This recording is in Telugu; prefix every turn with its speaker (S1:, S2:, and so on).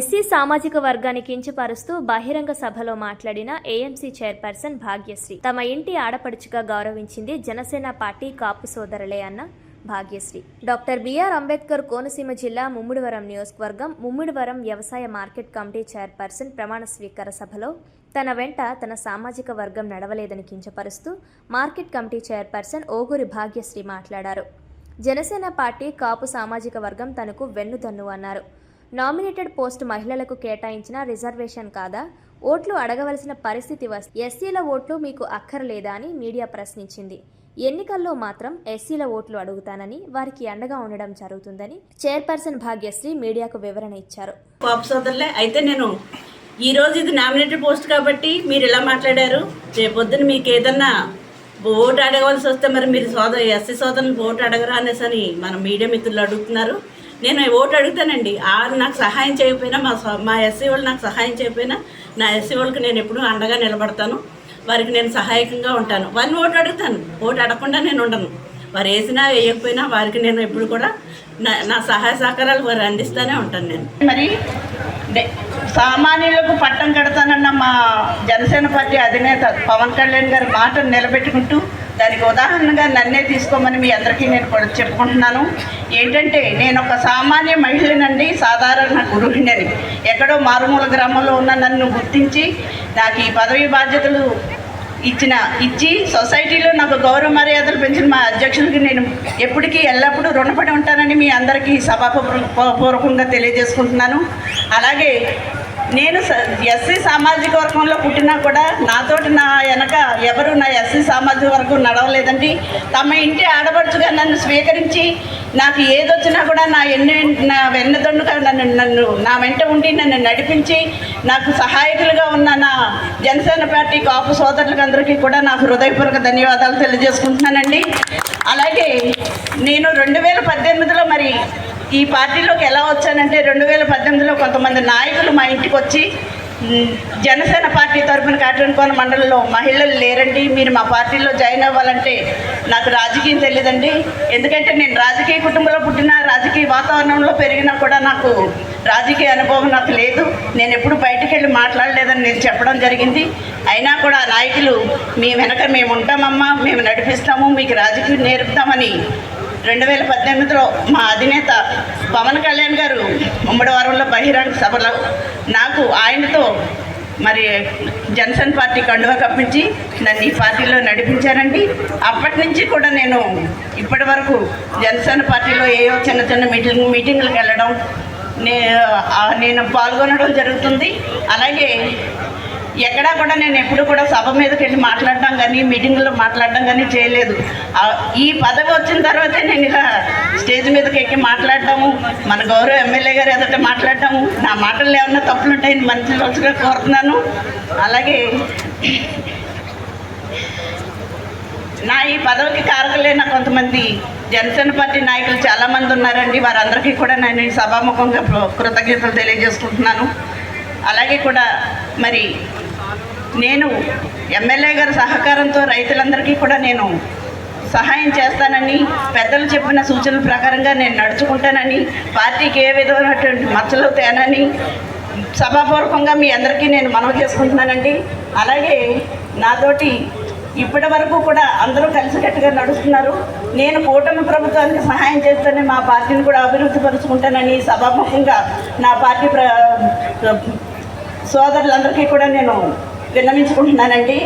S1: ఎస్సీ సామాజిక వర్గాన్ని కించపరుస్తూ బహిరంగ సభలో మాట్లాడిన ఏఎంసీ చైర్పర్సన్ భాగ్యశ్రీ. తమ ఇంటి ఆడపడుచుగా గౌరవించింది జనసేన పార్టీ కాపు సోదరులే అన్న భాగ్యశ్రీ. డాక్టర్ బిఆర్ అంబేద్కర్ కోనసీమ జిల్లా ముమ్మిడివరం నియోజకవర్గం ముమ్మిడివరం వ్యవసాయ మార్కెట్ కమిటీ చైర్పర్సన్ ప్రమాణ స్వీకార సభలో తన వెంట తన సామాజిక వర్గం నడవలేదని కించపరుస్తూ market committee chairperson Oguri Bhagyashree మాట్లాడారు. జనసేన పార్టీ కాపు సామాజిక వర్గం తనకు వెన్నుదన్ను అన్నారు. నామినేటెడ్ పోస్టు మహిళలకు కేటాయించిన రిజర్వేషన్ కాదా? ఓట్లు అడగవలసిన పరిస్థితి వస్తే ఎస్సీల ఓట్లు మీకు అక్కర్లేదా అని మీడియా ప్రశ్నించింది. ఎన్నికల్లో మాత్రం ఎస్సీల ఓట్లు అడుగుతానని వారికి అండగా ఉండడం జరుగుతుందని చైర్పర్సన్ భాగ్యశ్రీ మీడియాకు వివరణ ఇచ్చారు.
S2: అయితే నేను ఈ రోజు ఇది నామినేటెడ్ పోస్ట్ కాబట్టి మీరు ఇలా మాట్లాడారు? రేపొద్దున మీకు ఏదన్నా ఓటు అడగవలసి వస్తే మరి మీరు సోద ఎస్సీ సోదరులకు ఓటు అడగరా అనేసి అని మన మీడియా మిత్రులు అడుగుతున్నారు. నేను ఓటు అడుగుతానండి. ఆరు నాకు సహాయం చేయకపోయినా మా మా ఎస్సీ వాళ్ళు నాకు సహాయం చేయకపోయినా నా ఎస్సీ వాళ్ళకి నేను ఎప్పుడూ అండగా నిలబడతాను. వారికి నేను సహాయకంగా ఉంటాను. వారిని ఓటు అడుగుతాను. ఓటు అడగకుండా నేను ఉండను. వారు వేసినా వేయకపోయినా వారికి నేను ఎప్పుడు కూడా నా నా సహాయ సహకారాలు వారు అందిస్తూనే ఉంటాను నేను.
S3: మరి సామాన్యులకు పట్టం కడతానన్న మా జనసేన పార్టీ అధినేత పవన్ కళ్యాణ్ గారి మాటను నిలబెట్టుకుంటూ దానికి ఉదాహరణగా నన్నే తీసుకోమని మీ అందరికీ నేను కూడా చెప్పుకుంటున్నాను. ఏంటంటే నేను ఒక సామాన్య మహిళనండి సాధారణ గృహిణిని ఎక్కడో మారుమూల గ్రామంలో ఉన్న నన్ను గుర్తించి నాకు ఈ పదవి బాధ్యతలు ఇచ్చిన ఇచ్చి సొసైటీలో నాకు గౌరవ మర్యాదలు పెంచిన మా అధ్యక్షులకి నేను ఎప్పటికీ ఎల్లప్పుడూ రుణపడి ఉంటానని మీ అందరికీ సభాపూర్వకంగా తెలియజేసుకుంటున్నాను. అలాగే నేను ఎస్సీ సామాజిక వర్గంలో పుట్టినా కూడా నాతోటి నా వెనక ఎవరు నా ఎస్సీ సామాజిక వర్గం నడవలేదండి. తమ ఇంటి ఆడపడుచుగా నన్ను స్వీకరించి నాకు ఏదొచ్చినా కూడా నా ఎన్ని నా వెన్నదొండుగా నన్ను నన్ను నా వెంట ఉండి నన్ను నడిపించి నాకు సహాయకులుగా ఉన్న నా జనసేన పార్టీ కాపు సోదరులకు అందరికీ కూడా నా హృదయపూర్వక ధన్యవాదాలు తెలియజేసుకుంటున్నానండి. అలాగే నేను రెండు వేల పద్దెనిమిదిలో మరి ఈ పార్టీలోకి ఎలా వచ్చానంటే రెండు వేల పద్దెనిమిదిలో కొంతమంది నాయకులు మా ఇంటికి వచ్చి జనసేన పార్టీ తరఫున కాటన్కోన మండలంలో మహిళలు లేరండి మీరు మా పార్టీలో జాయిన్ అవ్వాలంటే నాకు రాజకీయం తెలియదండి. ఎందుకంటే నేను రాజకీయ కుటుంబంలో పుట్టిన రాజకీయ వాతావరణంలో పెరిగినా కూడా నాకు రాజకీయ అనుభవం నాకు లేదు. నేను ఎప్పుడు బయటకు వెళ్ళి మాట్లాడలేదని నేను చెప్పడం జరిగింది. అయినా కూడా ఆ నాయకులు మీ వెనక మేము ఉంటామమ్మా మేము నడిపిస్తాము మీకు రాజకీయం నేర్పుతామని రెండు వేల పద్దెనిమిదిలో మా అధినేత పవన్ కళ్యాణ్ గారు ఉమ్మడివారంలో బహిరంగ సభలో నాకు ఆయనతో మరి జనసేన పార్టీ కండువ కప్పించి నన్ను ఈ పార్టీలో నడిపించారండి. అప్పటి నుంచి కూడా నేను ఇప్పటి వరకు జనసేన పార్టీలో ఏవో చిన్న చిన్న మీటింగ్ మీటింగ్లకు వెళ్ళడం నే నేను పాల్గొనడం జరుగుతుంది. అలాగే ఎక్కడా కూడా నేను ఎప్పుడు కూడా సభ మీదకి వెళ్ళి మాట్లాడడం కానీ మీటింగ్లో మాట్లాడడం కానీ చేయలేదు. ఈ పదవి వచ్చిన తర్వాతే నేను ఇలా స్టేజ్ మీదకి ఎక్కి మాట్లాడటము మన గౌరవ ఎమ్మెల్యే గారు ఎదుట మాట్లాడటము నా మాటలు ఏమన్నా తప్పులు ఉంటాయని మంచి రోజుగా కోరుతున్నాను. అలాగే నా ఈ పదవికి కారకులైన కొంతమంది జనసేన పార్టీ నాయకులు చాలామంది ఉన్నారండి. వారందరికీ కూడా నేను ఈ సభాముఖంగా కృతజ్ఞతలు తెలియజేసుకుంటున్నాను. అలాగే కూడా మరి నేను ఎమ్మెల్యే గారి సహకారంతో రైతులందరికీ కూడా నేను సహాయం చేస్తానని పెద్దలు చెప్పిన సూచనల ప్రకారంగా నేను నడుచుకుంటానని పార్టీకి ఏ విధమైనటువంటి మచ్చలు తేనని సభాపూర్వకంగా మీ అందరికీ నేను మనవి చేసుకుంటున్నానండి. అలాగే నాతోటి ఇప్పటి వరకు కూడా అందరూ కలిసికట్టుగా నడుస్తున్నారు. నేను కూటమి ప్రభుత్వానికి సహాయం చేస్తేనే మా పార్టీని కూడా అభివృద్ధి పరుచుకుంటానని సభాముఖంగా నా పార్టీ ప్ర సోదరులందరికీ కూడా నేను విన్నవించుకుంటున్నానండి.